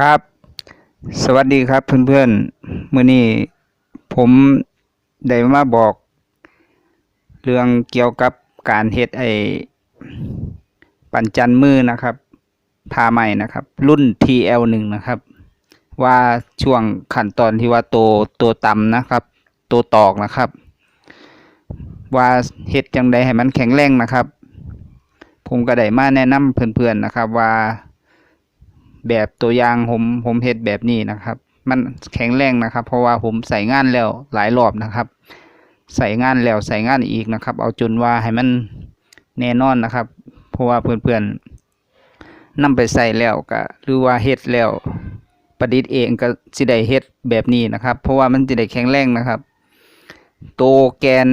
ครับ สวัสดีครับเพื่อนๆมื้อนี้ผมได้มาบอก เรื่องเกี่ยวกับการเฮ็ดไอปั่นจันมือนะครับผ้าไหม่นะครับ รุ่น TL1 นะครับ ว่าช่วงขั้นตอนที่ว่าโตโตต่ำนะครับโตตอกนะครับ ว่าเฮ็ดจังไดให้มันแข็งแรงนะครับ ผมก็ได้มาแนะนำเพื่อนๆนะครับว่า แบบตัวอย่างผมผมเฮ็ดแบบนี้นะครับ มันแข็งแรงนะครับ เพราะว่าผมใส่งานแล้วหลายรอบนะครับ ใส่งานแล้วใส่งานอีกนะครับ เอาจนว่าให้มันแน่นอนนะครับ เพราะว่าเพื่อนๆนำไปใส่แล้วก็หรือว่าเฮ็ดแล้วประดิษฐ์เองก็สิได้เฮ็ดแบบนี้นะครับ เพราะว่ามันสิได้แข็งแรงนะครับ โตวแกน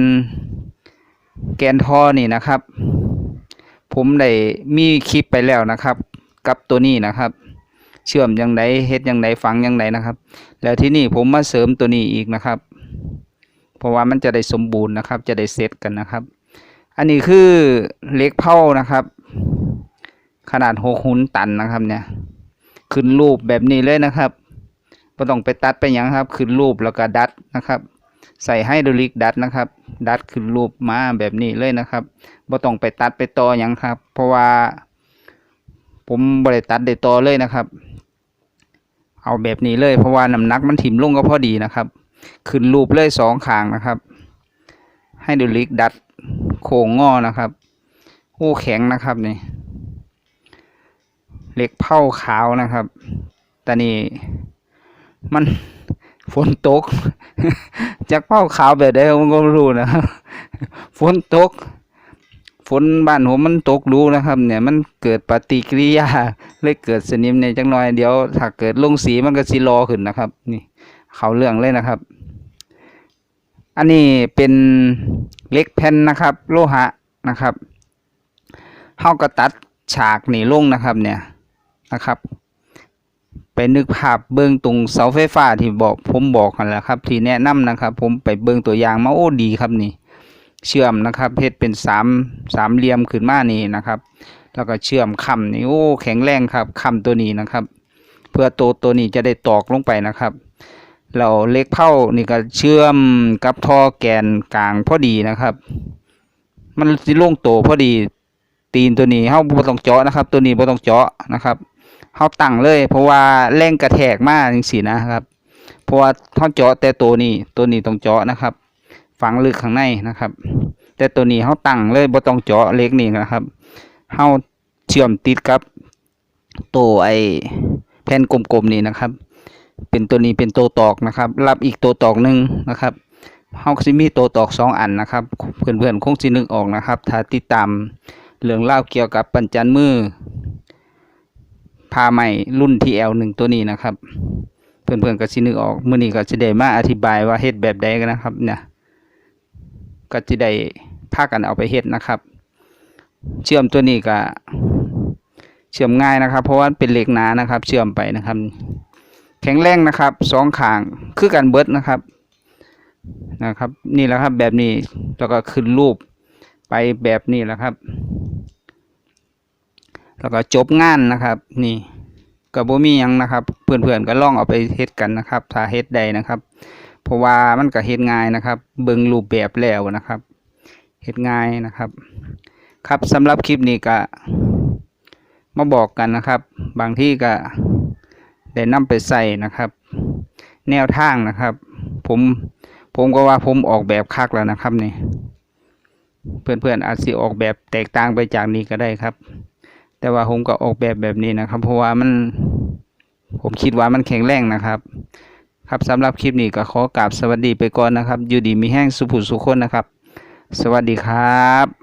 แกนท่อนี่นะครับ ผมได้มีคลิปไปแล้วนะครับ กับตัวนี้นะครับ เชื่อมยังไงเฮ็ดยังไงฝังยังไงนะครับ แล้วที่นี่ผมมาเสริมตัวนี้อีกนะครับ เพราะว่ามันจะได้สมบูรณ์นะครับ จะได้เซตกันนะครับ อันนี้คือเล็กเผานะครับ ขนาดหกหุนตันนะครับเนี่ยขึ้นรูปแบบนี้เลยนะครับไม่ต้องไปตัดไปยังครับ ขึ้นรูปแล้วก็ดัดนะครับใส่ไฮดรอลิกดัดนะครับ ดัดขึ้นรูปมาแบบนี้เลยนะครับไม่ต้องไปตัดไปต่อหยังครับ เพราะว่า ผมบริตัดได้ต่อเลยนะครับ เอาแบบนี้เลยเพราะว่าน้ำหนักมันถิ่มลงก็พอดีนะครับ ขึ้นรูปเลยสองขางนะครับ ให้ดูลิกดัดโค้งงอนะครับโอ้แข็งนะครับนี่เหล็กเผาขาวนะครับแต่นี่มันฝนตก จากเผาขาวแบบใดผมก็ไม่รู้นะครับฝนตก ฝนบ้านผมมันตกรู้นะครับ เนี่ยมันเกิดปฏิกิริยาเลยเกิดสนิมในจังหน้อยเดี๋ยวถ้าเกิดลงสีมันก็สิรอขึ้นนะครับ นี่เขาเรื่องเลยนะครับ อันนี้เป็นเล็กแผ่นนะครับ โลหะนะครับเฮาก็ตัดฉากนี่ลงนะครับเนี่ยนะครับ ไปนึกภาพเบื้องตรงเสาไฟฟ้าที่บอกผมบอกกันแหละครับ ที่แนะนำนะครับ ผมไปเบื้องตัวอย่างมาโอ้ดีครับนี่ เชื่อมนะครับเฮ็ดเป็นสามสามเหลี่ยมขึ้นมานี่นะครับ แล้วก็เชื่อมคำนี่โอ้แข็งแรงครับคำตัวนี้นะครับ เพื่อตัวตัวนี้จะได้ตอกลงไปนะครับเราเล็กเผานี่ก็เชื่อมกับท่อแกนกลางพอดีนะครับ มันสิโล่งโตพอดี ตีนตัวนี้เฮาบ่ต้องเจาะนะครับ ตัวนี้บ่ต้องเจาะนะครับเฮาตั้งเลย เพราะว่าแรงกระแทกมากจังซี่นะครับ เพราะว่าเฮาเจาะแต่ตัวนี้ตัวนี้ต้องเจาะนะครับ ฝังลึกข้างในนะครับ แต่ตัวนี้เขาตั้งเลยบ่ต้องเจาะเล็กนี่นะครับเขาเชื่อมติดกับตัวไอแผ่นกลมๆนี่นะครับ เป็นตัวนี้เป็นตัวตอกนะครับ รับอีกตัวตอกหนึ่งนะครับเขาสิมีตัวตอกสองอันนะครับ เพื่อนๆคงสินึกออกนะครับ ถ้าติดตามเรื่องเล่าเกี่ยวกับปัญจันมือพาใหม่รุ่น TL หนึ่งตัวนี้นะครับ เพื่อนๆก็สินึกออกมื้อนี้ก็สิได้มาอธิบายว่าเฮ็ดแบบใดกันนะครับเนี่ย ก็จะได้พากันเอาไปเฮ็ดนะครับ เชื่อมตัวนี้ก็เชื่อมง่ายนะครับ เพราะว่าเป็นเหล็กหนานะครับ เชื่อมไปนะครับ แข็งแรงนะครับสองขางคือกันเบิดนะครับนะครับ นี่แหละครับแบบนี้แล้วก็ขึ้นรูปไปแบบนี้แหละครับ แล้วก็จบงานนะครับ นี่ก็บ่มียังนะครับ เพื่อนๆก็ล่องเอาไปเฮ็ดกันนะครับ ถ้าเฮ็ดได้นะครับ เพราะว่ามันก็เฮ็ดง่ายนะครับ เบิ่งรูปแบบแล้วนะครับเฮ็ดง่ายนะครับ ครับสำหรับคลิปนี้ก็มาบอกกันนะครับ บางที่ก็ได้นำไปใส่นะครับ แนวทางนะครับ ผมผมก็ว่าผมออกแบบคักแล้วนะครับนี่ เพื่อนๆอาจสิออกแบบแตกต่างไปจากนี้ก็ได้ครับ แต่ว่าผมก็ออกแบบแบบนี้นะครับ เพราะว่ามัน ผมคิดว่ามันแข็งแรงนะครับ ครับสำหรับคลิปนี้ก็ขอกราบสวัสดีไปก่อนนะครับ อยู่ดีมีแห้งสุผุสุขคนนะครับ สวัสดีครับ